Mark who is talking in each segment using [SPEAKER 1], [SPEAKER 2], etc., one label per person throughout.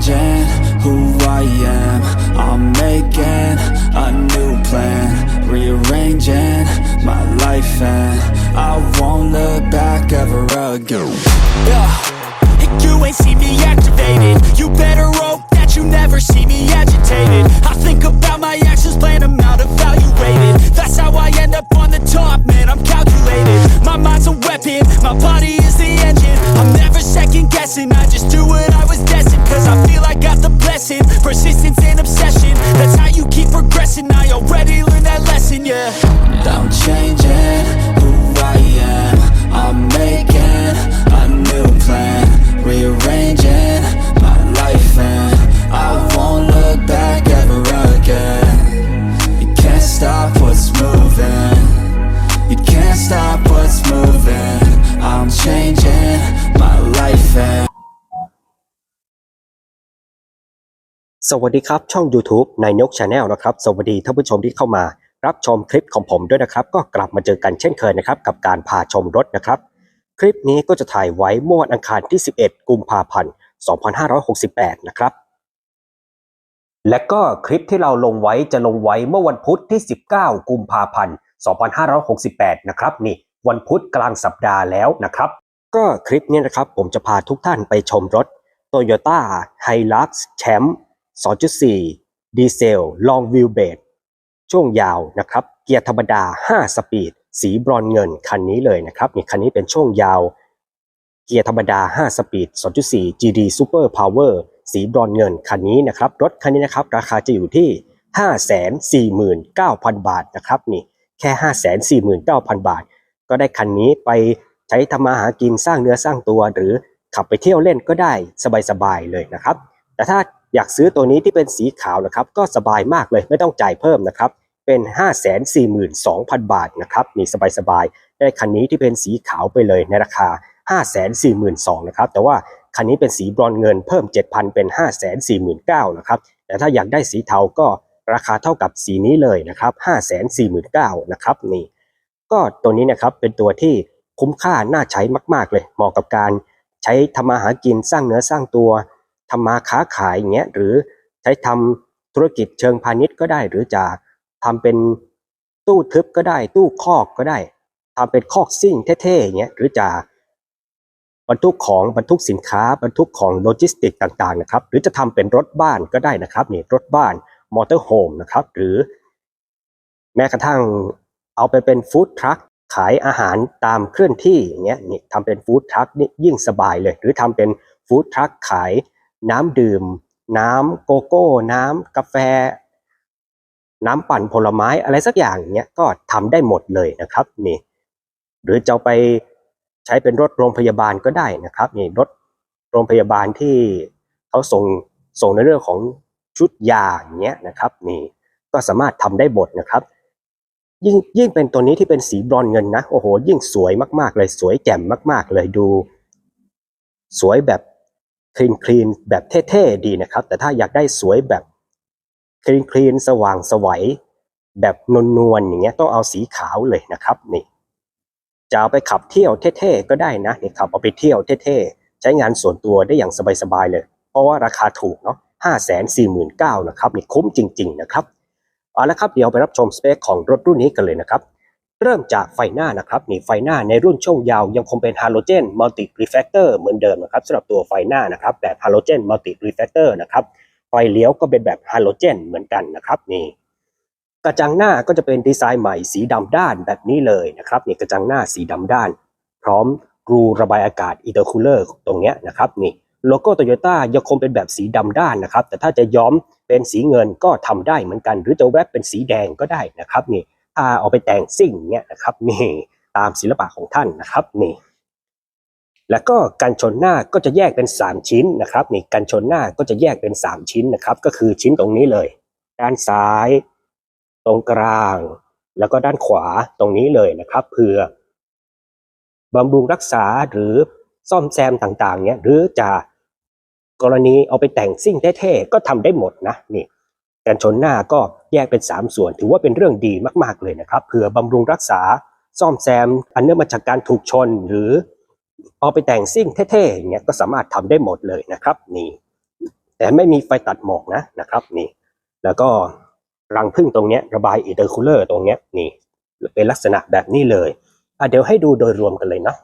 [SPEAKER 1] changing who I am. I'm making a new plan, rearranging my life, and I won't look back ever again.
[SPEAKER 2] Yeah, you ain't see me activated. You better that you never see me agitated. I think about my actions, plan them out, evaluated. That's how I end up on the top, man. I'm calculated. My mind's a weapon, my body is the engine. I'm never second guessing, I just do what I was destined. Cause I feel I got the blessing, persistence and obsession. That's how you keep progressing. I already learned that lesson, yeah.
[SPEAKER 1] I'm changing who I am. I'm making a new plan, rearranging
[SPEAKER 3] สวัสดีครับช่อง YouTube นายนกชาแนลนะครับ สวัสดีท่านผู้ชมที่เข้ามา รับชมคลิปของผมด้วยนะครับ ก็กลับมาเจอกันเช่นเคยนะครับ กับการพาชมรถนะครับ คลิปนี้ก็จะถ่ายไว้เมื่อวันอังคารที่ 11 กุมภาพันธ์ 2568 นะครับ และก็คลิปที่เราลงไว้จะลงไว้เมื่อวันพุธที่ 19 กุมภาพันธ์ 2568 นะครับนี่วันพุธกลางสัปดาห์แล้วนะครับ ก็คลิปนี้นะครับผมจะพาทุกท่านไปชมรถ Toyota Hilux Champ 2.4 ดีเซล Long Wheelbase ช่วงยาวนะครับ เกียร์ธรรมดา 5 สปีด สีบรอนเงินคันนี้เลยนะครับนี่คันนี้เป็นช่วงยาว เกียร์ธรรมดา 5 สปีด 2.4 GD Super Power สีบรอนเงินคันนี้นะครับ รถคันนี้นะครับ ราคาจะอยู่ที่ 549,000 บาทนะครับนี่แค่ 549,000 บาท ก็ได้คันนี้ไปใช้ทำมาหากินสร้างเนื้อสร้างตัว หรือขับไปเที่ยวเล่นก็ได้สบายๆเลยนะครับ แต่ถ้า อยากซื้อตัวนี้ที่เป็นสีขาวนะครับ ก็สบายมากเลยไม่ต้องจ่ายเพิ่มนะครับเป็น 542,000 บาทนะครับนี่สบายๆได้คันนี้ที่เป็นสีขาวไปเลยในราคา 542,000นะครับแต่ว่าคันนี้เป็นสีบรอนเงินเพิ่ม 7,000 เป็น 549,000นะครับแต่ถ้าอยากได้สีเทาก็ราคาเท่ากับสีนี้เลยนะครับ549,000นะครับนี่ก็ตัวนี้นะครับเป็นตัวที่คุ้มค่าน่าใช้มาก ๆ เลยเหมาะกับการใช้ทำมาหากินสร้างเนื้อสร้างตัว ทำมาค้าขายอย่างเงี้ยหรือใช้ทำธุรกิจเชิงพาณิชย์ก็ได้ หรือจะทำเป็นตู้ทึบก็ได้ ตู้คอกก็ได้ทำเป็นคอกซิ่งเท่ๆอย่างเงี้ยหรือจะบรรทุกของบรรทุกสินค้าบรรทุกของโลจิสติกต่างๆนะครับ หรือจะทำเป็นรถบ้านก็ได้นะครับนี่รถบ้านมอเตอร์โฮมนะครับ หรือ แม้กระทั่งเอาไปเป็นฟู้ดทรัคขายอาหารตามเคลื่อนที่อย่างเงี้ยนี่ทำเป็นฟู้ดทรัคนี่ยิ่งสบายเลย หรือทำเป็นฟู้ดทรัคขาย น้ำดื่ม น้ำโกโก้ น้ำกาแฟ น้ำปั่นผลไม้อะไรสักอย่างเงี้ยก็ทำได้หมดเลยนะครับนี่หรือจะไปใช้เป็นรถโรงพยาบาลก็ได้นะครับนี่รถโรงพยาบาลที่เขาส่งส่งในเรื่องของชุดยาอย่างเงี้ยนะครับ นี่ก็สามารถทำได้หมดนะครับ ยิ่งยิ่งเป็นตัวนี้ที่เป็นสีบรอนเงินนะโอ้โห ยิ่งสวยมากๆเลย สวยแจ่มมาก ๆ เลยดู สวยแบบ คลีนคลีนแบบเท่ๆดีนะครับ แต่ถ้าอยากได้สวยแบบคลีนคลีนสว่างสวัยแบบนวลๆอย่างเงี้ยต้องเอาสีขาวเลยนะครับนี่จะเอาไปขับเที่ยวเท่ๆก็ได้นะนี่ขับเอาไปเที่ยวเท่ๆใช้งานส่วนตัวได้อย่างสบายๆเลย เพราะว่าราคาถูกเนาะห้าแสนสี่หมื่นเก้านะครับนี่คุ้มจริง ๆ นะครับเอาละครับเดี๋ยวไปรับชมสเปคของรถรุ่นนี้กันเลยนะครับ เริ่มจากไฟหน้านะครับนี่ไฟหน้าในรุ่นช่วงยาวยังคงเป็นฮาโลเจนมัลติรีเฟ c เตอร์เหมือนเดิมนะครับสำหรับตัวไฟหน้านะครับแบบฮาโลเจนมัลติรีเฟ c เตอร์นะครับไฟเลี้ยวก็เป็นแบบฮาโลเจนเหมือนกันนะครับนี่กระจังหน้าก็จะเป็นดีไซน์ใหม่สีดำด้านแบบนี้เลยนะครับนี่กระจังหน้าสีดำด้าน พร้อมรูระบายอากาศอินเตอร์คูลเลอร์ตรงเนี้ยนะครับนี่โลโก้โตโยต้ายังคงเป็นแบบสีดำด้านนะครับ แต่ถ้าจะย้อมเป็นสีเงินก็ทำได้เหมือนกัน หรือจะแวบเป็นสีแดงก็ได้นะครับนี่าเอาไปแต่งซิ่งเนี่ยนะครับนี่ตามศิลปะของท่านนะครับนี่แล้วก็กันชนหน้าก็จะแยกเป็น 3 ชิ้นนะครับนี่กันชนหน้าก็จะแยกเป็น 3 ชิ้นนะครับ ก็คือชิ้นตรงนี้เลย ด้านซ้าย ตรงกลาง แล้วก็ด้านขวาตรงนี้เลยนะครับเพื่อบำรุงรักษาหรือซ่อมแซมต่างๆเนี่ยหรือจะกรณีเอาไปแต่งซิ่งเท่ๆก็ทำได้หมดนะนี่กันชนหน้าก็ แยกเป็น 3 ส่วน ถือว่าเป็นเรื่องดีมาก ๆ เลยนะครับเพื่อบำรุงรักษาซ่อมแซม อันเนื่องมาจากการถูกชนหรือเอาไปแต่งซิ่งเท่ๆอย่างเงี้ยก็สามารถทำได้หมดเลยนะครับนี่แต่ไม่มีไฟตัดหมอกนะนะครับนี่แล้วก็รังพึ่งตรงเนี้ยระบายอินเตอร์คูลเลอร์ตรงเนี้ยนี่เป็นลักษณะแบบนี้เลยอะเดี๋ยวให้ดูโดยรวมกันเลยนะ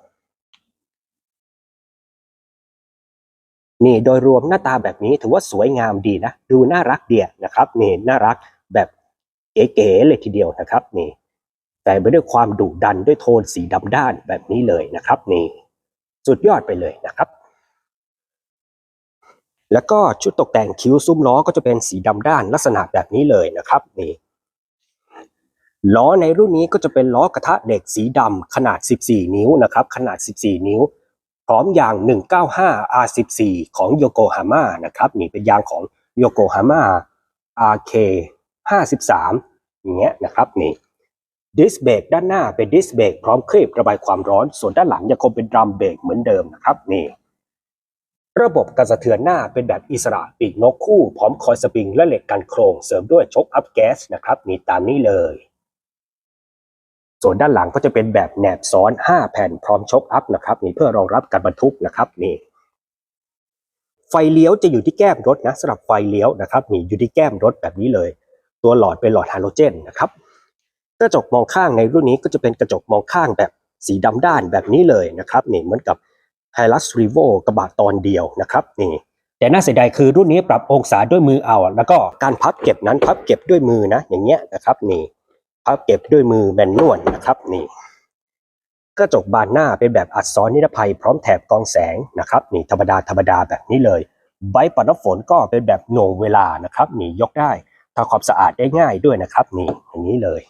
[SPEAKER 3] นี่โดยรวมหน้าตาแบบนี้ถือว่าสวยงามดีนะ ดูน่ารักเดียนะครับนี่น่ารัก แบบเก๋ๆเลยทีเดียวนะครับนี่แต่ไปด้วยความดุดันด้วยโทนสีดำด้านแบบนี้เลยนะครับนี่สุดยอดไปเลยนะครับ แล้วก็ชุดตกแต่งคิ้วซุ้มล้อก็จะเป็นสีดำด้านลักษณะแบบนี้เลยนะครับนี่ล้อในรุ่นนี้ก็จะเป็นล้อกระทะเหล็กสีดำขนาด 14 นิ้วนะครับขนาด 14 นิ้ว พร้อมยาง 195 R14 ของโยโกฮาม่านะครับนี่เป็นยางของโยโกฮาม่า RK 53อย่างเงี้ยนะครับนี่ดิสเบรกด้านหน้าเป็นดิสเบรกพร้อมคลีประบายความร้อน ส่วนด้านหลังยังคงเป็นดรัมเบรกเหมือนเดิมนะครับนี่ระบบการสะเทือนหน้าเป็นแบบอิสระปีกนกคู่ พร้อมคอยสปริงและเหล็กกันโครงเสริมด้วยช็อคอัพแก๊สนะครับนี่ตามนี้เลย ส่วนด้านหลังก็จะเป็นแบบแหนบซ้อน 5 แผ่นพร้อมช็อคอัพนะครับนี่เพื่อรองรับการบรรทุกนะครับนี่ไฟเลี้ยวจะอยู่ที่แก้มรถนะสำหรับไฟเลี้ยวนะครับนี่อยู่ที่แก้มรถแบบนี้เลย ตัวหลอดเป็นหลอดฮาโลเจนนะครับ กระจกมองข้างในรุ่นนี้ก็จะเป็นกระจกมองข้างแบบสีดำด้านแบบนี้เลยนะครับนี่เหมือนกับ h i l u x r e v o กระบะตอนเดียวนะครับนี่แต่น่าเสียดายคือรุ่นนี้ปรับองศาด้วยมือเอา แล้วก็การพับเก็บนั้นพับเก็บด้วยมือนะ อย่างเงี้ยนะครับนี่พับเก็บด้วยมือแมนนวลนะครับนี่กระจกบานหน้าเป็นแบบอัดซ้อนนิรภัย พร้อมแถบกองแสงนะครับนี่ธรรมดาธรรมดาแบบนี้เลย ใบปัดน้ำฝนก็เป็นแบบหน่วงเวลานะครับนี่ยกได้ ทำความสะอาดได้ง่ายด้วยนะครับนี่อย่างนี้เลย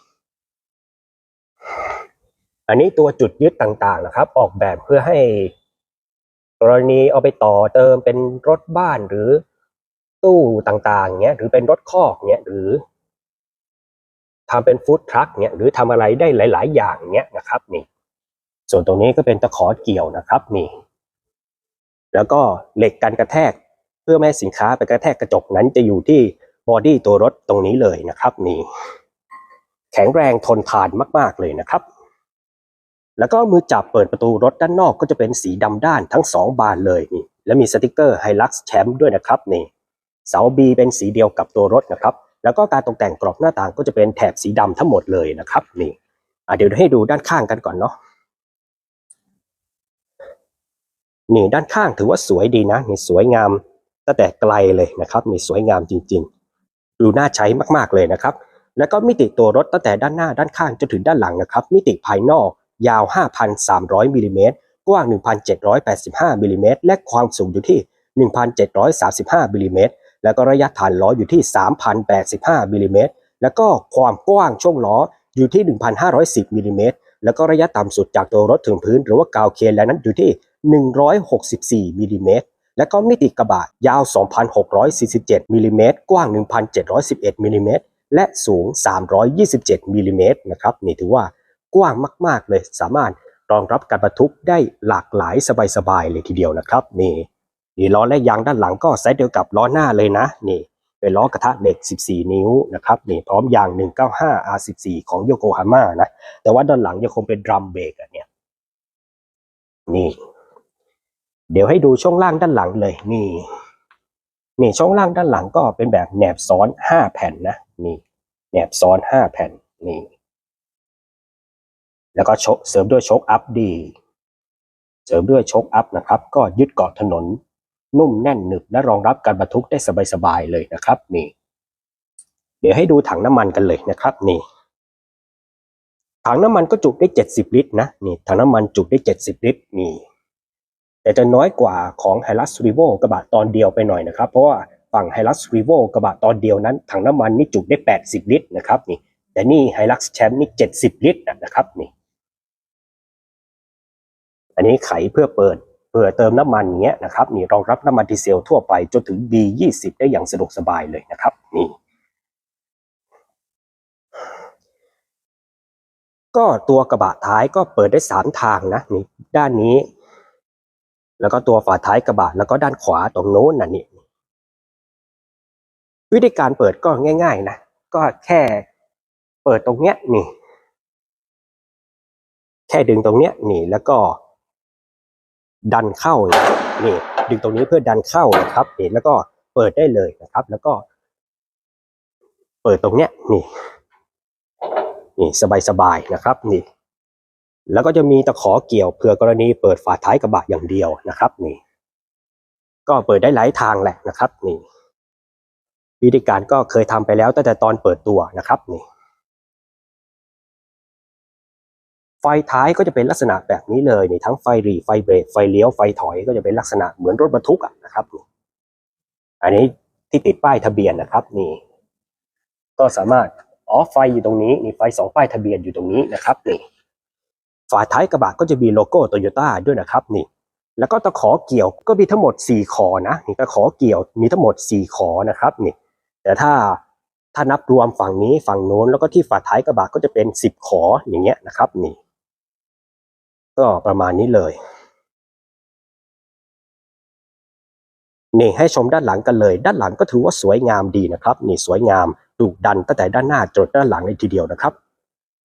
[SPEAKER 3] อันนี้ตัวจุดยึดต่างๆนะครับ ออกแบบเพื่อให้กรณีเอาไปต่อเติมเป็นรถบ้านหรือตู้ต่างๆเงี้ยหรือเป็นรถคอกเงี้ยหรือทำเป็นฟู้ดทรัคเงี้ยหรือทำอะไรได้หลาย ๆ อย่างเงี้ยนะครับนี่ ส่วนตรงนี้ก็เป็นตะขอเกี่ยวนะครับนี่ แล้วก็เหล็กกันกระแทกเพื่อไม่ให้สินค้าไปกระแทกกระจกนั้นจะอยู่ที่ บอดี้ตัวรถตรงนี้เลยนะครับนี่แข็งแรงทนทานมาก ๆ เลยนะครับ แล้วก็มือจับเปิดประตูรถด้านนอกก็จะเป็นสีดำด้านทั้งสองบานเลยนี่และมีสติกเกอร์ไฮลักซ์แชมป์ด้วยนะครับนี่เสา B เป็นสีเดียวกับตัวรถนะครับ แล้วก็การตกแต่งกรอบหน้าต่างก็จะเป็นแถบสีดำทั้งหมดเลยนะครับนี่เดี๋ยวให้ดูด้านข้างกันก่อนเนาะนี่ด้านข้างถือว่าสวยดีนะนี่สวยงามตั้งแต่ไกลเลยนะครับนี่สวยงามจริงๆ ดูน่าใช้มากๆเลยนะครับ แล้วก็มิติตัวรถตั้งแต่ด้านหน้าด้านข้างจนถึงด้านหลังนะครับ มิติภายนอกยาว 5,300มิลลิเมตรกว้าง 1,785มิลลิเมตรและความสูงอยู่ที่ 1,735มิลลิเมตรแล้วก็ระยะฐานล้ออยู่ที่ 3,085มิลลิเมตรแล้วก็ความกว้างช่วงล้ออยู่ที่ 1,510มิลลิเมตรแล้วก็ระยะต่ำสุดจากตัวรถถึงพื้น หรือว่ากาวเคนแลนนั้นอยู่ที่ 164มิลลิเมตร และก็มิติกระบะยาว 2,647มิลลิเมตรกว้าง 1,711มิลลิเมตรและสูง 327มิลลิเมตรนะครับนี่ถือว่ากว้างมาก ๆ เลยสามารถรองรับการบรรทุกได้หลากหลายสบาย ๆ เลยทีเดียวนะครับ นี่นี่ล้อและยางด้านหลังก็ไซส์เดียวกับล้อหน้าเลยนะ นี่เป็นล้อกระทะเหล็ก 14 นิ้วนะครับนี่พร้อมยาง 195 R14 ของโยโกฮาม่านะ แต่ว่าด้านหลังยังคงเป็นดรัมเบรกอะเนี่ยนี่ เดี๋ยวให้ดูช่วงล่างด้านหลังเลยนี่นี่ช่องล่างด้านหลังก็เป็นแบบแหนบซ้อน5แผ่นนะนี่แหนบซ้อน5แผ่นนี่แล้วก็ชกเสริมด้วยชคอัพดี เสริมด้วยชคอัพนะครับ ก็ยึดเกาะถนน นุ่มแน่นหนึบและรองรับการบรรทุกได้สบายๆเลยนะครับ นี่ เดี๋ยวให้ดูถังน้ำมันกันเลยนะครับ นี่ ถังน้ำมันก็จุได้70ลิตรนะนี่ถังน้ำมันจุได้70ลิตรนี่ แต่จะน้อยกว่าของ h i l u x r e v o กระบะตอนเดียวไปหน่อยนะครับ เพราะว่าฝั่ง h i l u x r e v o กระบะตอนเดียวนั้นถังน้ำมันนี่จุได้ 80 ลิตรนะครับนี่แต่นี่ h i l u x Champ นี่ 70 ลิตรนะครับนี่ อันนี้ไขเพื่อเปิดเพื่อเติมน้ำมันเงี้ยนะครับนี่รองรับน้ำมันดีเซลทั่วไปจนถึง B20 ได้อย่างสะดวกสบายเลยนะครับ นี่ก็ตัวกระบะท้ายก็เปิดได้สามทางนะนี่ด้านนี้ แล้วก็ตัวฝาท้ายกระบะแล้วก็ด้านขวาตรงโน้นน่ะนี่วิธีการเปิดก็ง่าย ๆ นะ ก็แค่เปิดตรงเนี้ยนี่ แค่ดึงตรงเนี้ยนี่แล้วก็ ดันเข้านี่ดึงตรงนี้เพื่อดันเข้านะครับนี่แล้วก็เปิดได้เลยนะครับ แล้วก็ เปิดตรงเนี้ยนี่ นี่สบายๆนะครับ นี่ แล้วก็จะมีตะขอเกี่ยวเผื่อกรณีเปิดฝาท้ายกระบะอย่างเดียวนะครับนี่ ก็เปิดได้หลายทางแหละนะครับ นี่ วิธีการก็เคยทำไปแล้วตั้งแต่ตอนเปิดตัวนะครับนี่ ไฟท้ายก็จะเป็นลักษณะแบบนี้เลยนี่ทั้งไฟรีไฟเบรกไฟเลี้ยวไฟถอยก็จะเป็นลักษณะเหมือนรถบรรทุกอะนะครับนี่อันนี้ที่ติดป้ายทะเบียนนะครับนี่ ก็สามารถอ๋อไฟอยู่ตรงนี้นี่ไฟสองป้ายทะเบียนอยู่ตรงนี้นะครับนี่ ฝาท้ายกระบะก็จะมีโลโก้โตโยต้าด้วยนะครับนี่แล้วก็ตะขอเกี่ยวก็มีทั้งหมด 4 ขอนะนี่ตะขอเกี่ยวมีทั้งหมด 4 ขอนะครับนี่แต่ถ้าถ้านับรวมฝั่งนี้ฝั่งโน้นแล้วก็ที่ฝาท้ายกระบะก็จะเป็น 10 ขออย่างเงี้ยนะครับนี่ก็ประมาณนี้เลยนี่ให้ชมด้านหลังกันเลย ด้านหลังก็ถือว่าสวยงามดีนะครับ นี่สวยงามดุดันตั้งแต่ด้านหน้าจนด้านหลังเลยทีเดียวนะครับ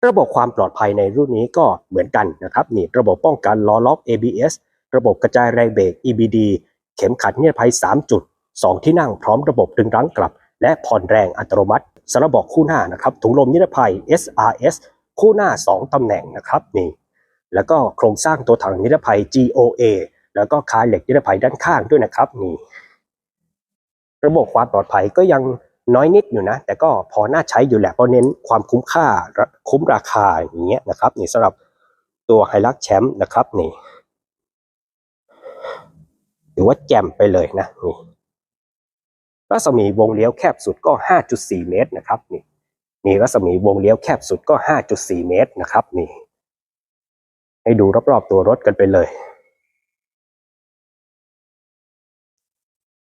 [SPEAKER 3] ระบบความปลอดภัยในรุ่นนี้ก็เหมือนกันนะครับนี่ระบบป้องกันล้อล็อก ABS ระบบกระจายแรงเบรก EBD เข็มขัดนิรภัย 3 จุด 2 ที่นั่งพร้อมระบบดึงรั้งกลับ และผ่อนแรงอัตโนมัติสำหรับบอกคู่หน้านะครับถุงลมนิรภัย SRS คู่หน้า 2ตำแหน่งนะครับนี่แล้วก็โครงสร้างตัวถังนิรภัย GOA แล้วก็คานเหล็กนิรภัยด้านข้างด้วยนะครับนี่ระบบความปลอดภัยก็ยัง น้อยนิดอยู่นะ แต่ก็พอน่าใช้อยู่แหละเพราะเน้นความคุ้มค่าคุ้มราคาอย่างเงี้ยนะครับนี่สำหรับตัวไฮลักแชมป์นะครับนี่ถือว่าแจ่มไปเลยนะนี่รัศมีวงเลี้ยวแคบสุดก็ 5.4 เมตรนะครับนี่นี่รัศมีวงเลี้ยวแคบสุดก็ 5.4 เมตรนะครับนี่ให้ดูรอบๆตัวรถกันไปเลย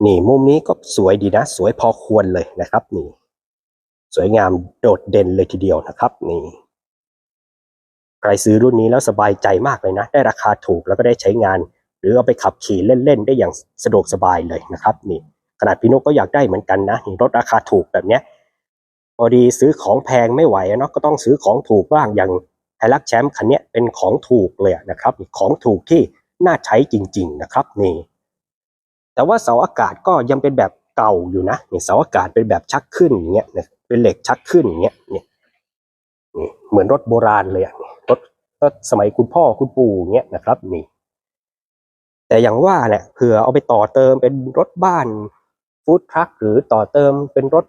[SPEAKER 3] นี่มุมนี้ก็สวยดีนะ สวยพอควรเลยนะครับนี่สวยงามโดดเด่นเลยทีเดียวนะครับ นี่ ใครซื้อรุ่นนี้แล้วสบายใจมากเลยนะ ได้ราคาถูกแล้วก็ได้ใช้งาน หรือเอาไปขับขี่เล่นๆ ได้อย่างสะดวกสบายเลยนะครับ นี่ ขนาดพี่นกก็อยากได้เหมือนกันนะนี่รถราคาถูกแบบเนี้ยพอดีซื้อของแพงไม่ไหวเนาะก็ต้องซื้อของถูกบ้างอย่างไฮลักแชมป์คันนี้เป็นของถูกเลยนะครับ ของถูกที่น่าใช้จริง ๆ นะครับ นี่ แต่ว่าเสาอากาศก็ยังเป็นแบบเก่าอยู่นะนี่เสาอากาศเป็นแบบชักขึ้นอย่างเงี้ยเนี่ยเป็นเหล็กชักขึ้นอย่างเงี้ยนี่นี่เหมือนรถโบราณเลยอะรถก็สมัยคุณพ่อคุณปู่อย่างเงี้ยนะครับนี่ แต่อย่างว่าแหละเผื่อเอาไปต่อเติมเป็นรถบ้านฟู้ดทรัคหรือต่อเติมเป็นรถ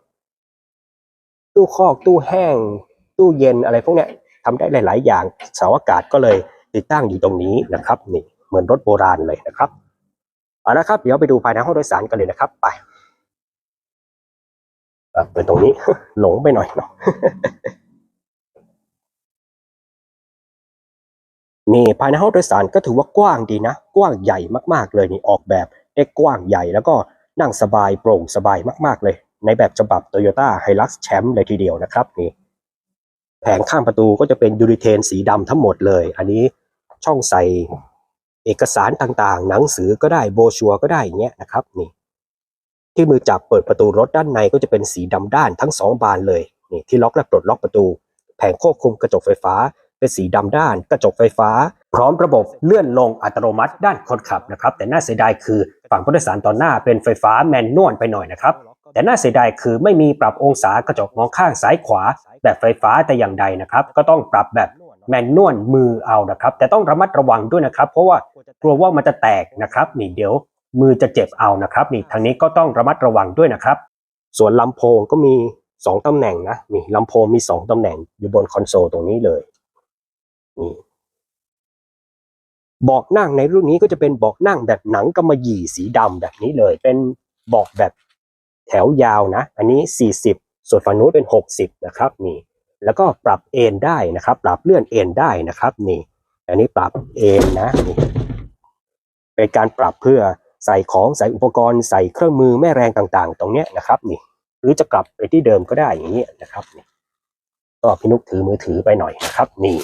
[SPEAKER 3] ตู้คอกตู้แห้ง ตู้เย็นอะไรพวกเนี้ยทำได้หลาย ๆ อย่างเสาอากาศก็เลยติดตั้งอยู่ตรงนี้นะครับ นี่เหมือนรถโบราณเลยนะครับ เอาละครับ เดี๋ยวไปดูภายในห้องโดยสารกันเลยนะครับ ไปเปิดตรงนี้ หลงไปหน่อยเนาะนี่ภายในห้องโดยสารก็ถือว่ากว้างดีนะ กว้างใหญ่มากๆเลยนี่ออกแบบได้กว้างใหญ่แล้วก็นั่งสบายโปร่งสบายมากๆเลย ในแบบฉบับ Toyota Hilux Champ เลยทีเดียวนะครับนี่แผงข้างประตูก็จะเป็นยูริเทนสีดำทั้งหมดเลย อันนี้ช่องใส่ เอกสารต่างๆ หนังสือก็ได้โบชัวก็ได้อย่างเงี้ยนะครับนี่ที่มือจับเปิดประตูรถด้านในก็จะเป็นสีดำด้านทั้งสองบานเลยนี่ที่ล็อกและปลดล็อกประตู แผงควบคุมกระจกไฟฟ้า เป็นสีดำด้าน กระจกไฟฟ้า พร้อมระบบเลื่อนลงอัตโนมัติด้านคนขับนะครับ แต่น่าเสียดายคือฝั่งผู้โดยสารตอนหน้าเป็นไฟฟ้าแมนนวลไปหน่อยนะครับแต่น่าเสียดายคือไม่มีปรับองศากระจกมองข้างซ้ายขวา แบบไฟฟ้าแต่อย่างใดนะครับ ก็ต้องปรับแบบแมนนวลมือเอานะครับ แต่ต้องระมัดระวังด้วยนะครับ เพราะว่า กลัวว่ามันจะแตกนะครับนี่เดี๋ยวมือจะเจ็บเอานะครับนี่ทางนี้ก็ต้องระมัดระวังด้วยนะครับ ส่วนลำโพงก็มีสองตำแหน่งนะนี่ลำโพงมีสองตำแหน่งอยู่บนคอนโซลตรงนี้เลยนี่เบาะนั่งในรุ่นนี้ก็จะเป็นเบาะนั่งแบบหนังกำมะหยี่สีดำแบบนี้เลย เป็นเบาะแบบแถวยาวนะ อันนี้ 40 ส่วนฝั่งนู้นเป็น 60 นะครับนี่ แล้วก็ปรับเอนได้นะครับ ปรับเลื่อนเอนได้นะครับนี่ อันนี้ปรับเอนนะนี่ เป็นการปรับเพื่อใส่ของใส่อุปกรณ์ใส่เครื่องมือแม่แรงต่างๆ ตรงเนี้ยนะครับนี่ หรือจะกลับไปที่เดิมก็ได้อย่างนี้นะครับนี่ก็พี่นุกถือมือถือไปหน่อยนะครับ นี่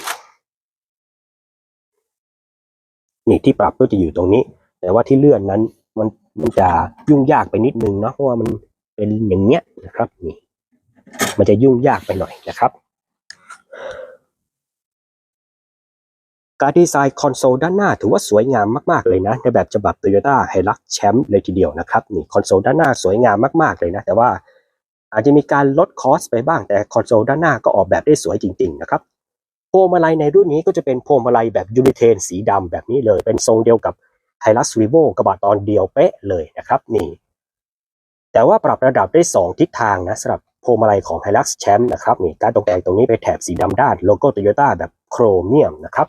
[SPEAKER 3] นี่ที่ปรับก็จะอยู่ตรงนี้ แต่ว่าที่เลื่อนนั้นมันมันจะยุ่งยากไปนิดนึงเนาะเพราะว่ามันเป็นอย่างเงี้ยนะครับ นี่ มันจะยุ่งยากไปหน่อยนะครับ การดีไซน์คอนโซลด้านหน้าถือว่าสวยงามมาก ๆ เลยนะ ในแบบฉบับ Toyota Hilux Champ เลยทีเดียวนะครับนี่คอนโซลด้านหน้าสวยงามมากๆเลยนะ แต่ว่าอาจจะมีการลดคอสไปบ้างแต่คอนโซลด้านหน้าก็ออกแบบได้สวยจริง ๆ นะครับพวงมาลัยในรุ่นนี้ก็จะเป็นพวงมาลัยแบบยูนิเทนสีดำแบบนี้เลยเป็นทรงเดียวกับ Hilux Revo กระบะตอนเดียวเป๊ะเลยนะครับนี่ แต่ว่าปรับระดับได้ 2 ทิศทางนะสำหรับพวงมาลัยของ Hilux Champ นะครับนี่การตกแต่งตรงนี้เป็นแถบสีดำด้านโลโก้ Toyota แบบโครเมียมนะครับ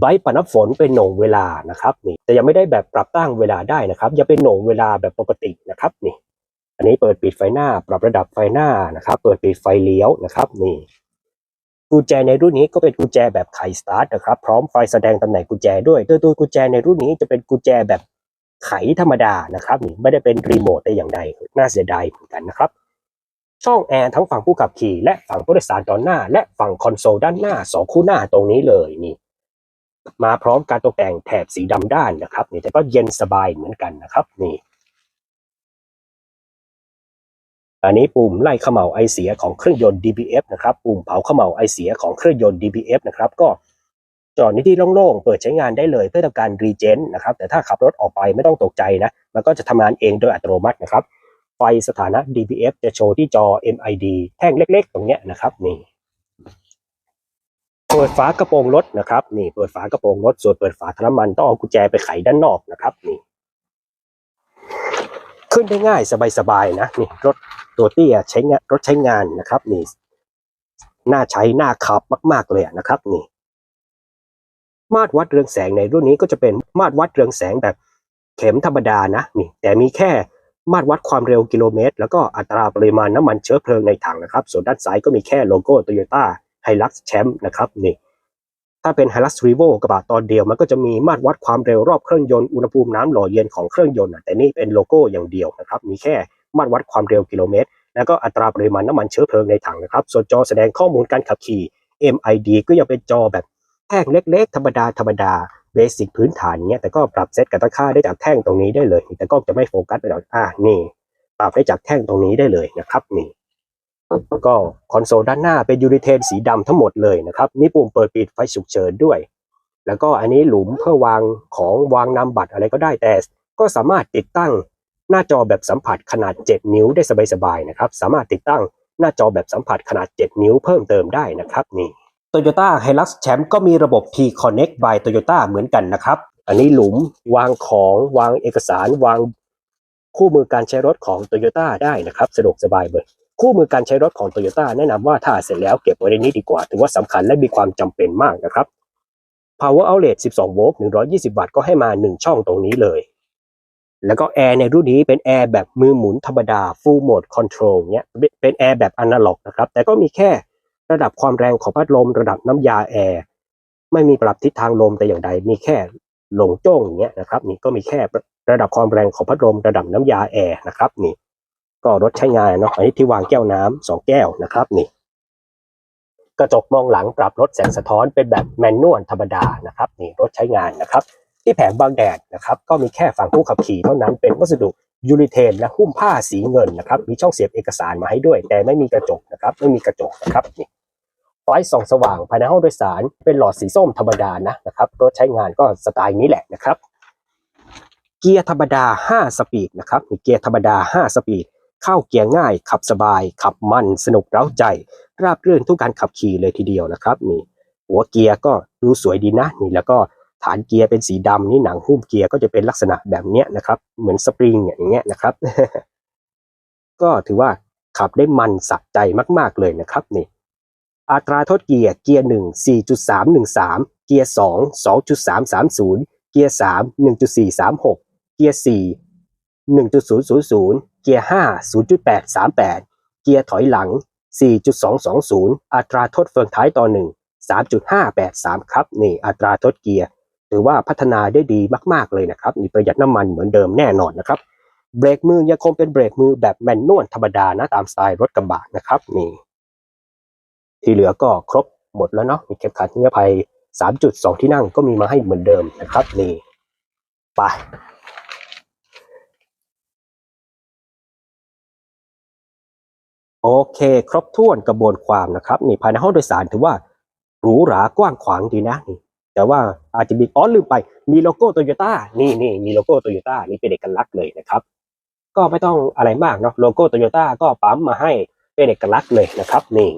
[SPEAKER 3] ใบปัดน้ำฝนเป็นโหน่งเวลานะครับนี่แต่ยังไม่ได้แบบปรับตั้งเวลาได้นะครับยังเป็นโหน่งเวลาแบบปกตินะครับนี่อันนี้เปิดปิดไฟหน้า ปรับระดับไฟหน้านะครับ เปิดปิดไฟเลี้ยวนะครับนี่กุญแจในรุ่นนี้ก็เป็นกุญแจแบบไขสตาร์ทนะครับพร้อมไฟแสดงตำแหน่งกุญแจด้วยตัวตัวกุญแจในรุ่นนี้จะเป็นกุญแจแบบไขธรรมดานะครับนี่ไม่ได้เป็นรีโมทแต่อย่างใดน่าเสียดายเหมือนกันนะครับ ช่องแอร์ทั้งฝั่งผู้ขับขี่และฝั่งผู้โดยสารตอนหน้า และฝั่งคอนโซลด้านหน้าสองคู่หน้าตรงนี้เลยนี่ มาพร้อมการตกแต่งแถบสีดำด้านนะครับนี่แต่ก็เย็นสบายเหมือนกันนะครับนี่อันนี้ปุ่มไล่เขม่าไอเสียของเครื่องยนต์ DBF นะครับปุ่มเผาเขม่าไอเสียของเครื่องยนต์ DBF นะครับก็จอดในที่โล่งๆ เปิดใช้งานได้เลยเพื่อทำการรีเจนนะครับแต่ถ้าขับรถออกไปไม่ต้องตกใจนะมันก็จะทำงานเองโดยอัตโนมัตินะครับ ไฟสถานะ DBF จะโชว์ที่จอ MID แท่งเล็กๆ ตรงเนี้ยนะครับนี่ เปิดฝากระโปรงรถนะครับ นี่เปิดฝากระโปรงรถส่วนเปิดฝาถังน้ำมันต้องเอากุญแจไปไขด้านนอกนะครับ นี่ ขึ้นได้ง่ายสบายๆนะนี่รถตัวเตี้ยใช้งานรถใช้งานนะครับ นี่น่าใช้น่าขับมาก ๆ เลยนะครับ นี่ มาตรวัดเรืองแสงในรุ่นนี้ก็จะเป็นมาตรวัดเรืองแสงแบบเข็มธรรมดานะนี่ แต่มีแค่มาตรวัดความเร็วกิโลเมตร แล้วก็อัตราปริมาณน้ำมันเชื้อเพลิงในถังนะครับ ส่วนด้านซ้ายก็มีแค่โลโก้โตโยต้า Toyota Hilux Champ นะครับนี่ถ้าเป็น Hilux Revo กระบะตอนเดียวมันก็จะมีมาตรวัดความเร็วรอบเครื่องยนต์อุณหภูมิน้ำหล่อเย็นของเครื่องยนต์แต่นี่เป็นโลโก้อย่างเดียวนะครับมีแค่มาตรวัดความเร็วกิโลเมตร แล้วก็อัตราปริมาณน้ำมันเชื้อเพลิงในถังนะครับส่วนจอแสดงข้อมูลการขับขี่ MID ก็ยังเป็นจอแบบแท่งเล็กๆ ธรรมดาธรรมดาเบสิกพื้นฐานเนี้ยแต่ก็ปรับเซตกับตั้งค่าได้จากแท่งตรงนี้ได้เลย แต่ก็จะไม่โฟกัสไปหรอกอ่านี่ ปรับได้จากแท่งตรงนี้ได้เลยนะครับนี่ ก็คอนโซลด้านหน้าเป็นยูนิเทนสีดำทั้งหมดเลยนะครับนี่ปุ่มเปิดปิดไฟฉุกเฉินด้วย แล้วก็อันนี้หลุมเพื่อวางของวางนามบัตรอะไรก็ได้แต่ ก็สามารถติดตั้งหน้าจอแบบสัมผัสขนาด 7 นิ้วได้สบายๆนะครับสามารถติดตั้งหน้าจอแบบสัมผัสขนาด 7 นิ้วเพิ่มเติมได้นะครับนี่ Toyota Hilux Champ ก็มีระบบ T Connect by Toyota เหมือนกันนะครับ อันนี้หลุมวางของวางเอกสารวางคู่มือการใช้รถของ Toyota ได้นะครับ สะดวกสบายเลย คู่มือการใช้รถของ Toyota แนะนำว่าถ้าเสร็จแล้วเก็บไว้ในนี้ดีกว่า ถือว่าสำคัญและมีความจำเป็นมากนะครับ Power Outlet 12 โวลต์ 120 วัตต์ก็ให้มา 1 ช่องตรงนี้เลย แล้วก็แอร์ในรุ่นนี้เป็นแอร์แบบมือหมุนธรรมดา Full Mode Control เนี้ยเป็นแอร์แบบอนาล็อกนะครับ แต่ก็มีแค่ระดับความแรงของพัดลม ระดับน้ำยาแอร์ ไม่มีปรับทิศทางลมแต่อย่างใด มีแค่หลงโจ้งอย่างเงี้ยนะครับ นี่ก็มีแค่ระดับความแรงของพัดลม ระดับน้ำยาแอร์นะครับนี่ ก็รถใช้งานเนาะอันนี้ที่วางแก้วน้ำสองแก้วนะครับนี่ กระจกมองหลังปรับลดแสงสะท้อนเป็นแบบแมนนวลธรรมดานะครับนี่รถใช้งานนะครับ ที่แผงบางแดดนะครับ ก็มีแค่ฝั่งผู้ขับขี่เท่านั้นเป็นวัสดุยูริเทนและหุ้มผ้าสีเงินนะครับ มีช่องเสียบเอกสารมาให้ด้วย แต่ไม่มีกระจกนะครับ ไม่มีกระจกนะครับนี่ไฟส่องสว่างภายในห้องโดยสารเป็นหลอดสีส้มธรรมดานะนะครับรถใช้งานก็สไตล์นี้แหละนะครับ เกียร์ธรรมดา 5 สปีดนะครับมีเกียร์ธรรมดา 5 สปีด เข้าเกียร์ง่าย ขับสบาย ขับมันสนุกเร้าใจ ราบรื่นทุกการขับขี่เลยทีเดียวนะครับนี่หัวเกียร์ก็ดูสวยดีนะนี่แล้วก็ฐานเกียร์เป็นสีดำนี่หนังหุ้มเกียร์ก็จะเป็นลักษณะแบบเนี้ยนะครับ เหมือนสปริงอย่างเงี้ยนะครับ ก็ถือว่าขับได้มันสัใจมากๆเลยนะครับนี่อัตราทษเกียร์เกียร์หนึ่งสี่จุดสามหนึ่งสามเกียร์สองสองจุดสามสามศูนย์เกียร์สามหนึ่งจุดสี่สามหกเกียร์สี่หนึ่งจุดศูนย์ศูนย์ศูนย์ เกียร์ห้าศูนย์จุดแปดสามแปดเกียร์ถอยหลังสี่จุดสองสองศูนย์อัตราทษเฟืองท้ายต่อหนึ่งสามจุดห้าแปดสามครับนี่อัตราทษเกียร์ถือว่าพัฒนาได้ดีมากๆเลยนะครับนี่ประหยัดน้ำมันเหมือนเดิมแน่นอนนะครับเบรกมือยังคงเป็นเบรกมือแบบแมนนวลธรรมดานะตามสไตล์รถกระบะนะครับนี่ที่เหลือก็ครบหมดแล้วเนาะมีเข็มขัดนิรภัย 3.2 ที่นั่งก็มีมาให้เหมือนเดิมนะครับนี่ไป โอเค ครบถ้วนกระบวนความนะครับนี่ภายในห้องโดยสารถือว่าหรูหรากว้างขวางดีนะนี่แต่ว่าอาจจะมีอ๋อลืมไปมีโลโก้โตโยต้านี่นี่มีโลโก้โตโยต้านี่เป็นเอกลักษณ์เลยนะครับ ก็ไม่ต้องอะไรมากเนาะโลโก้โตโยต้าก็ปั๊มมาให้เป็นเอกลักษณ์เลยนะครับ นี่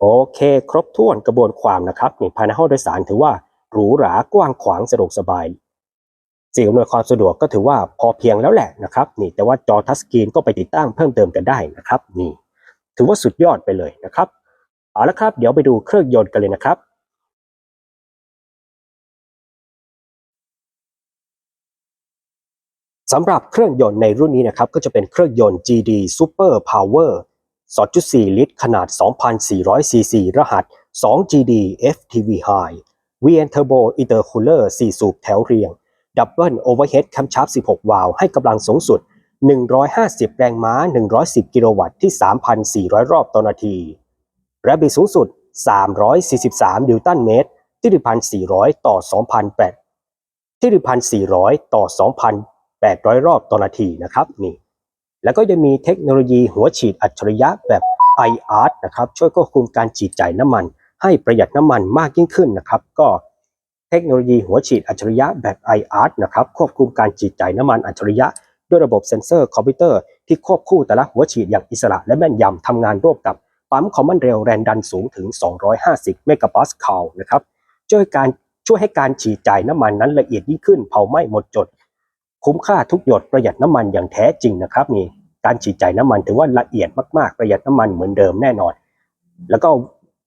[SPEAKER 3] โอเค ครบถ้วนกระบวนความนะครับนี่ภายในห้องโดยสารถือว่าหรูหรากว้างขวางสะดวกสบาย สิ่งอำนวยความสะดวกก็ถือว่าพอเพียงแล้วแหละนะครับนี่แต่ว่าจอทัชสกรีนก็ไปติดตั้งเพิ่มเติมกันได้นะครับนี่ถือว่าสุดยอดไปเลยนะครับเอาละครับ เดี๋ยวไปดูเครื่องยนต์กันเลยนะครับสำหรับเครื่องยนต์ในรุ่นนี้นะครับก็จะเป็นเครื่องยนต์ GD Super Power 2.4 ลิตร ขนาด 2,400 ซีซี รหัส 2GD FTV High VN Turbo Intercooler 4 สูบแถวเรียง Double Overhead Camshaft 16 วาล์วให้กำลังสูงสุด 150 แรงม้า 110 กิโลวัตต์ที่ 3,400 รอบต่อนาที และบิดสูงสุด 343 นิวตันเมตร ที่ 1,400 ต่อ 2,800 ที่ 1,400 ต่อ 2,800 รอบต่อนาทีนะครับนี่แล้วก็ยังมีเทคโนโลยีหัวฉีดอัจฉริยะแบบ iArt นะครับช่วยควบคุมการฉีดจ่ายน้ำมัน ให้ประหยัดน้ำมันมากยิ่งขึ้นนะครับ ก็ เทคโนโลยีหัวฉีดอัจฉริยะแบบ iArt นะครับควบคุมการฉีดจ่ายน้ำมันอัจฉริยะ ด้วยระบบเซ็นเซอร์คอมพิวเตอร์ที่ควบคู่แต่ละหัวฉีดอย่างอิสระและแม่นยำทำงานร่วมกับปั๊มคอมมอนเร็วแรงดันสูงถึง 250 เมกะปาสคาลนะครับช่วยการช่วยให้การฉีดจ่ายน้ำมันนั้นละเอียดยิ่งขึ้นเผาไหม้หมดจด คุ้มค่าทุกหยดประหยัดน้ำมันอย่างแท้จริงนะครับนี่การฉีดจ่ายน้ำมันถือว่าละเอียดมากๆประหยัดน้ำมันเหมือนเดิมแน่นอน แล้วก็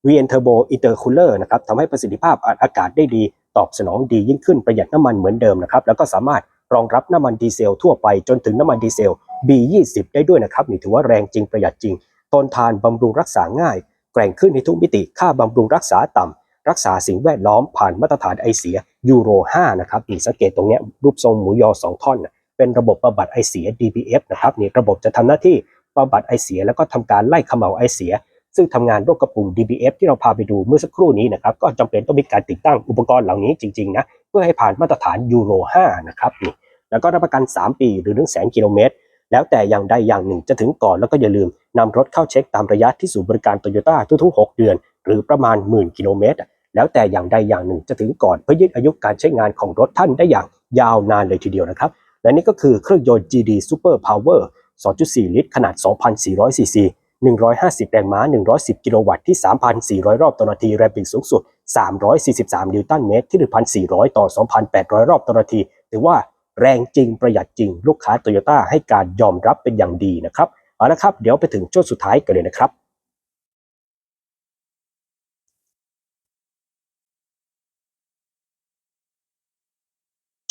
[SPEAKER 3] VN Turbo Intercooler นะครับทำให้ประสิทธิภาพอัดอากาศได้ดี ตอบสนองดียิ่งขึ้นประหยัดน้ำมันเหมือนเดิมนะครับแล้วก็สามารถรองรับน้ำมันดีเซลทั่วไปจนถึงน้ำมันดีเซล B20 ได้ด้วยนะครับนี่ถือว่าแรงจริงประหยัดจริง ทนทานบำรุงรักษาง่าย แกร่งขึ้นในทุกมิติค่าบำรุงรักษาต่ำรักษาสิ่งแวดล้อมผ่านมาตรฐานไอเสียยูโร 5 นะครับนี่สังเกตตรงนี้รูปทรงหมูยอ 2 ท่อน เป็นระบบบำบัดไอเสีย DBF นะครับนี่ระบบจะทำหน้าที่บำบัดไอเสียแล้วก็ทำการไล่ขม่าไอเสีย ซึ่งทำงานร่วมกับปุ่ม DBF ที่เราพาไปดูเมื่อสักครู่นี้นะครับก็จำเป็นต้องมีการติดตั้งอุปกรณ์เหล่านี้จริงๆนะเพื่อให้ผ่านมาตรฐานยูโร 5 นะครับนี่แล้วก็รับประกัน 3 ปีหรือ1 0 0 0 0 0กิโลเมตร แล้วแต่อย่างใดอย่างหนึ่งจะถึงก่อนแล้วก็อย่าลืมนำรถเข้าเช็คตามระยะที่ศูนย์บริการโตโยต้าทุกๆ 6 เดือน หรือประมาณหมื่นกิโลเมตรแล้วแต่อย่างใดอย่างหนึ่งจะถึงก่อนเพื่อยืดอายุการใช้งานของรถท่านได้อย่างยาวนานเลยทีเดียวนะครับและนี่ก็คือเครื่องยนต์ GD Super Power 2.4 ลิตร ขนาด 2,400 ซีซี 150 แรงม้า 110 กิโลวัตต์ที่ 3,400 รอบต่อนาทีแรงบิดสูงสุด 343 นิวตันเมตร ที่ 1,400 ต่อ 2,800 รอบต่อนาที ถือว่าแรงจริงประหยัดจริง ลูกค้าโตโยต้าให้การยอมรับเป็นอย่างดีนะครับ เอาละครับ เดี๋ยวไปถึงช่วงสุดท้ายกันเลยนะครับ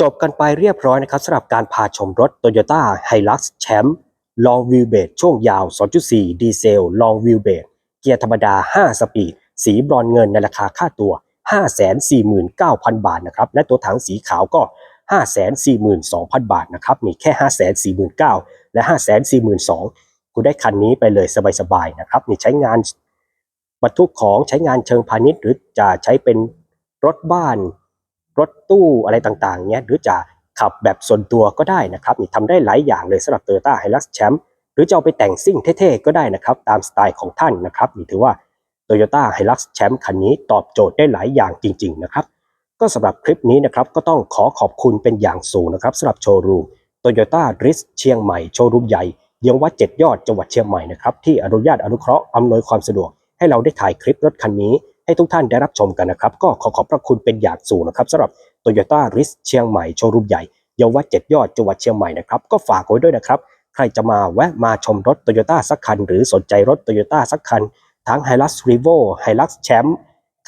[SPEAKER 3] จบกันไปเรียบร้อยนะครับสำหรับการพาชมรถ Toyota Hilux Champ Long Wheelbase ช่ ลองวิวเบรช่วงยาว 2.4 ดีเซล Long Wheelbase เกียร์ธรรมดา 5 สปีด สีบรอนเงินในราคาค่าตัว 549,000 บาทนะครับ และตัวถังสีขาวก็ 542,000 บาทนะครับนี่แค่ 549,000 และ 542,000 คุณได้คันนี้ไปเลยสบายๆนะครับนี่ใช้งานบรรทุกของใช้งานเชิงพาณิชย์ หรือจะใช้เป็นรถบ้าน รถตู้อะไรต่างๆเนี้ยหรือจะ ขับแบบส่วนตัวก็ได้นะครับนี่ทำได้หลายอย่างเลยสำหรับ Toyota Hilux Champ หรือจะเอาไปแต่งซิ่งเท่ๆก็ได้นะครับ ตามสไตล์ของท่านนะครับนี่ถือว่า Toyota Hilux Champ คันนี้ตอบโจทย์ได้หลายอย่างจริง ๆ นะครับ ก็สำหรับคลิปนี้นะครับก็ต้องขอขอบคุณเป็นอย่างสูงนะครับสำหรับโชว์รูม Toyota r i s เชียงใหม่โชว์รูมใหญ่เยังวัดเจ็ดยอดจังหวัดเชียงใหม่นะครับที่อนุญาตอนุเคราะห์อำนวยความสะดวกให้เราได้ถ่ายคลิปรถคันนี้ ให้ทุกท่านได้รับชมกันนะครับ ก็ขอขอบพระคุณเป็นอย่างสูงนะครับสำหรับ Toyota r i s เชียงใหม่โชว์รูมใหญ่เยาววัดเจ็ดยอดจังหวัดเชียงใหม่นะครับก็ฝากไว้ด้วยนะครับ ใครจะมาแวะมาชมรถ Toyota สักคัน หรือสนใจรถ Toyota สักคัน ทั้ง Hilux Revo Hilux Champ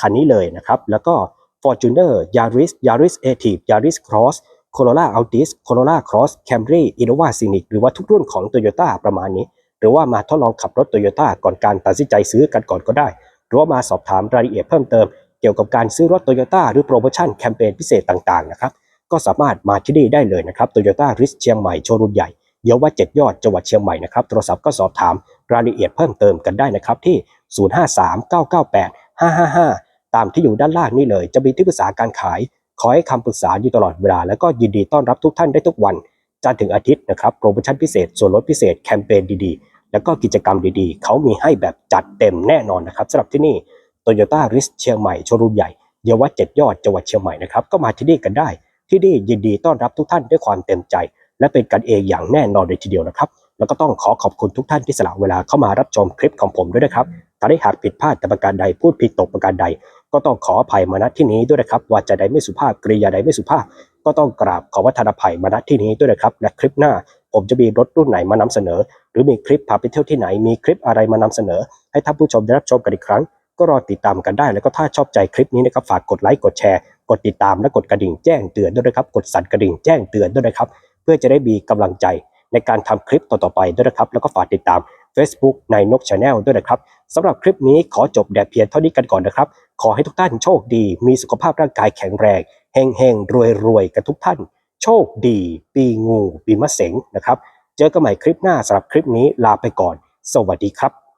[SPEAKER 3] คันนี้เลยนะครับ แล้วก็ Fortuner Yaris Yaris a t i v Yaris Cross Corolla Altis Corolla Cross Camry Innova Scenic หรือว่าทุกรุ่นของ Toyota ประมาณนี้ หรือว่ามาทดลองขับรถ Toyota ก่อนการตัดสินใจซื้อกันก่อนก็ได้ หรือว่ามาสอบถามรายละเอียดเพิ่มเติมเกี่ยวกับการซื้อรถ Toyota หรือโปรโมชั่นแคมเปญพิเศษต่างๆนะครับก็สามารถมาที่นี่ได้เลยนะครับ Toyota r i s เชียงใหม่โชว์รูมใหญ่เยาววัดเจ็ดยอดจังหวัดเชียงใหม่นะครับโทรศัพท์ก็สอบถามรายละเอียดเพิ่มเติมกันได้นะครับที่ 0539985555 ตามที่อยู่ด้านล่างนี่เลย จะมีที่ปรึกษาการขายขอให้คำปรึกษาอยู่ตลอดเวลา แล้วก็ยินดีต้อนรับทุกท่านได้ทุกวันจันทร์ถึงอาทิตย์นะครับโปรโมชั่นพิเศษส่วนลดพิเศษแคมเปญดีๆ แล้วก็กิจกรรมดีๆ เขามีให้แบบจัดเต็มแน่นอนนะครับสำหรับที่นี่ Toyota r i s เชียงใหม่โชว์รูมใหญ่เยาวเจ็ดยอดจังหวัดเชียงใหม่นะครับก็มาที่นี่กันได้ ที่นี่ยินดีต้อนรับทุกท่านด้วยความเต็มใจ และเป็นกันเองอย่างแน่นอนเลยทีเดียวนะครับ แล้วก็ต้องขอขอบคุณทุกท่านที่สละเวลาเข้ามารับชมคลิปของผมด้วยนะครับถ้าได้หากผิดพลาดแต่ประการใดพูดผิดตกประการใด ก็ต้องขออภัยมาณที่นี้ด้วยนะครับว่าจะใดไม่สุภาพกริยาใดไม่สุภาพ ก็ต้องกราบขอวัฒนภัยมาณที่นี้ด้วยนะครับและคลิปหน้า ผมจะมีรถรุ่นไหนมานำเสนอ หรือมีคลิปพาไปเที่ยวที่ไหนมีคลิปอะไรมานำเสนอ ให้ท่านผู้ชมได้รับชมกันอีกครั้ง ก็รอติดตามกันได้ แล้วก็ถ้าชอบใจคลิปนี้นะครับฝากกดไลค์กดแชร์กดติดตามและกดกระดิ่งแจ้งเตือนด้วยนะครับ กดสั่นกระดิ่งแจ้งเตือนด้วยนะครับ เพื่อจะได้มีกำลังใจในการทำคลิปต่อๆไปด้วยนะครับ แล้วก็ฝากติดตาม Facebook ในนก Channel ด้วยนะครับสำหรับคลิปนี้ขอจบแต่เพียงเท่านี้กันก่อนนะครับ ขอให้ทุกท่านโชคดี มีสุขภาพร่างกายแข็งแรงเฮงเฮงรวยรวยๆกันทุกท่าน โชคดี ปีงู ปีมะเสงนะครับ เจอกันใหม่คลิปหน้าสำหรับคลิปนี้ลาไปก่อน สวัสดีครับ